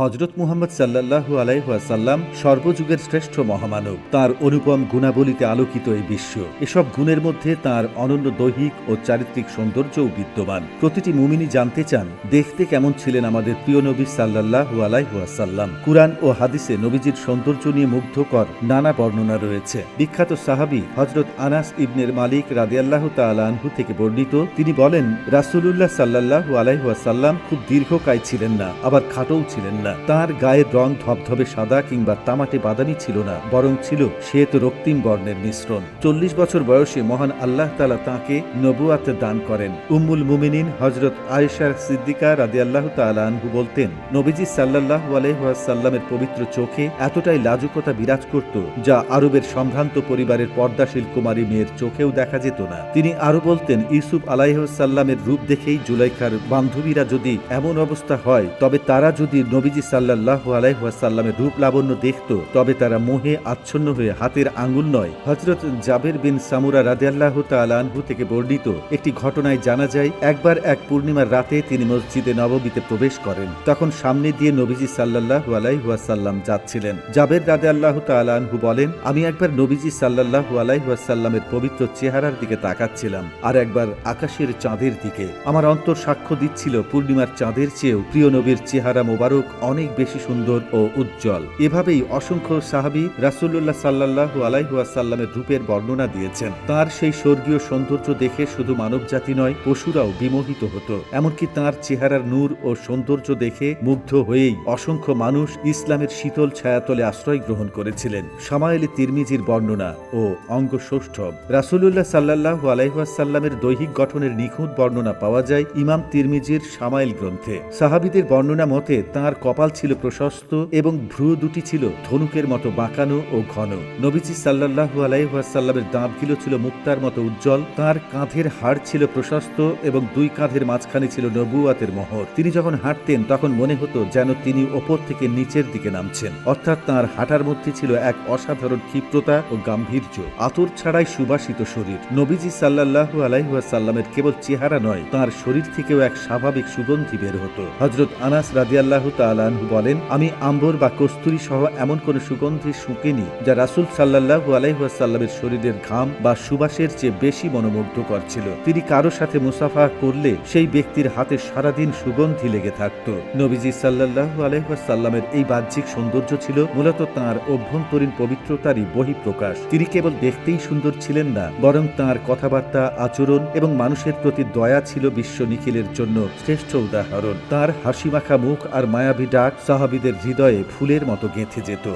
হজরত মুহাম্মদ সাল্লাল্লাহু আলাইহাসাল্লাম সর্বযুগের শ্রেষ্ঠ মহামানব। তার অনুপম গুণাবলীতে আলোকিত এই বিশ্ব। এসব গুণের মধ্যে তার অনন্য দৈহিক ও চারিত্রিক সৌন্দর্যও বিদ্যমান। প্রতিটি মুমিনি জানতে চান, দেখতে কেমন ছিলেন আমাদের প্রিয় নবী সাল্লাল্লাহু আলাইহাসাল্লাম কুরআন ও হাদিসে নবীজির সৌন্দর্য নিয়ে মুগ্ধকর নানা বর্ণনা রয়েছে। বিখ্যাত সাহাবি হজরত আনাস ইবনের মালিক রাদিয়াল্লাহু তাআলাহু থেকে বর্ণিত, তিনি বলেন, রাসূলুল্লাহ সাল্লাল্লাহু আলাইহাসাল্লাম খুব দীর্ঘকায় ছিলেন না, আবার খাটোও ছিলেন না। তার গায়ের রং ধবধবে সাদা কিংবা তামাটে বাদামি ছিল না, বরং ছিল শ্বেত রক্তিম বর্ণের মিশ্রণ। চল্লিশ বছর বয়সে মহান আল্লাহ তালা তাঁকে নবুয়াত দান করেন। উম্মুল মুমিনিন হজরত আয়েশার সিদ্দিকা রাদি আল্লাহ তালানহু বলতেন, নবীজি সাল্লাহ আলহাসাল্লামের পবিত্র চোখে এতটাই লাজুকতা বিরাজ করত, যা আরবের সম্ভ্রান্ত পরিবারের পর্দাশীল কুমারী মেয়ের চোখেও দেখা যেত না। তিনি আরও বলতেন, ইউসুফ আলাইসাল্লামের রূপ দেখেই জুলাইখার বান্ধবীরা যদি এমন অবস্থা হয়, তবে তারা যদি নবীজি সাল্লাহ আলাইসাল্লামের রূপ লাবণ্য দেখত, তবে তারা মোহে আচ্ছন্ন হয়ে হাতের আঙ্গুল নয়। হজরত জাবের বিন সামুরা রাদিয়াল্লাহ তালানহু থেকে বর্ণিত একটি ঘটনায় জানা যায়, একবার এক পূর্ণিমার রাতে তিনি মসজিদে নববীতে প্রবেশ করেন। তখন সামনে দিয়ে নবীজি সাল্লাহ আলাইহাসাল্লাম যাচ্ছিলেন। জাবের রাদে আল্লাহ তালানহু বলেন, আমি একবার নবীজি সাল্লাহ আলাইহাসাল্লামের পবিত্র চেহারার দিকে তাকাচ্ছিলাম আর একবার আকাশের চাঁদের দিকে। আমার অন্তর সাক্ষ্য দিচ্ছিল পূর্ণিমার চাঁদের চেয়েও প্রিয় নবীর চেহারা মোবারক অনেক বেশি সুন্দর ও উজ্জ্বল। এভাবেই অসংখ্য সাহাবি রাসুল্লাহ সাল্লাহ আলাইহাসাল্লামের রূপের বর্ণনা দিয়েছেন। তার সেই স্বর্গীয় সৌন্দর্য দেখে শুধু মানব জাতি নয়, পশুরাও বিমোহিত হতো। এমনকি তার চেহারার নূর ও সৌন্দর্য দেখে মুগ্ধ হয়েই অসংখ্য মানুষ ইসলামের শীতল ছায়াতলে আশ্রয় গ্রহণ করেছিলেন। সামায়েলি তিরমিজির বর্ণনা ও অঙ্গষষ্ঠব। রাসুলুল্লাহ সাল্লাহ আলাইহাসাল্লামের দৈহিক গঠনের নিখুঁত বর্ণনা পাওয়া যায় ইমাম তিরমিজির সামাইল গ্রন্থে। সাহাবিদের বর্ণনা মতে তার কপাল ছিল প্রশস্ত এবং ভ্রু দুটি ছিল ধনুকের মতো বাঁকানো ও ঘন। নবীজি সাল্লাহু আলাইহাসাল্লামের দাঁতগুলো ছিল মুক্তার মতো উজ্জ্বল, তার কাঁধের হাড় ছিল প্রশস্ত এবং দুই কাঁধের মাঝখানে ছিল নবুয়াতের মোহর। তিনি যখন হাঁটতেন, তখন মনে হতো যেন তিনি ওপর থেকে নিচের দিকে নামছেন। অর্থাৎ তার হাঁটার মধ্যে ছিল এক অসাধারণ ক্ষিপ্রতা ও গাম্ভীর্য। আতর ছাড়াই সুবাসিত শরীর। নবীজি সাল্লাহু আলাইহাসাল্লামের কেবল চেহারা নয়, তার শরীর থেকেও এক স্বাভাবিক সুগন্ধি বের হতো। হজরত আনাস রাদিয়াল্লাহু তালানহু বলেন, আমি আম্বর বা কস্তুরি সহ এমন কোন সুগন্ধি শুকেনি যা রাসুল সাল্লাহু আলাইহাসাল্লামের শরীরের ঘাম বা সুবাসের চেয়ে বেশি মনোমুগ্ধকর ছিল। তিনি কারও সাথে মুসাফা করলে সেই ব্যক্তির হাতে সারাদিন সুগন্ধি লেগে থাকত। নবীজি সাল্লাহু আলাইহাসাল্লামের এই বাহ্যিক সৌন্দর্য ছিল মূলত তাঁর অভ্যন্তরীণ পবিত্রতারই বহিঃপ্রকাশ। তিনি কেবল দেখতেই সুন্দর ছিলেন না, বরং তাঁর কথাবার্তা, আচরণ এবং মানুষের প্রতি দয়া ছিল বিশ্ব নিখিলের জন্য শ্রেষ্ঠ উদাহরণ। তার হাসিমাখা মুখ আর মায়াবী ডাক সাহাবিদের হৃদয়ে ফুলের মতো গেঁথে যেত।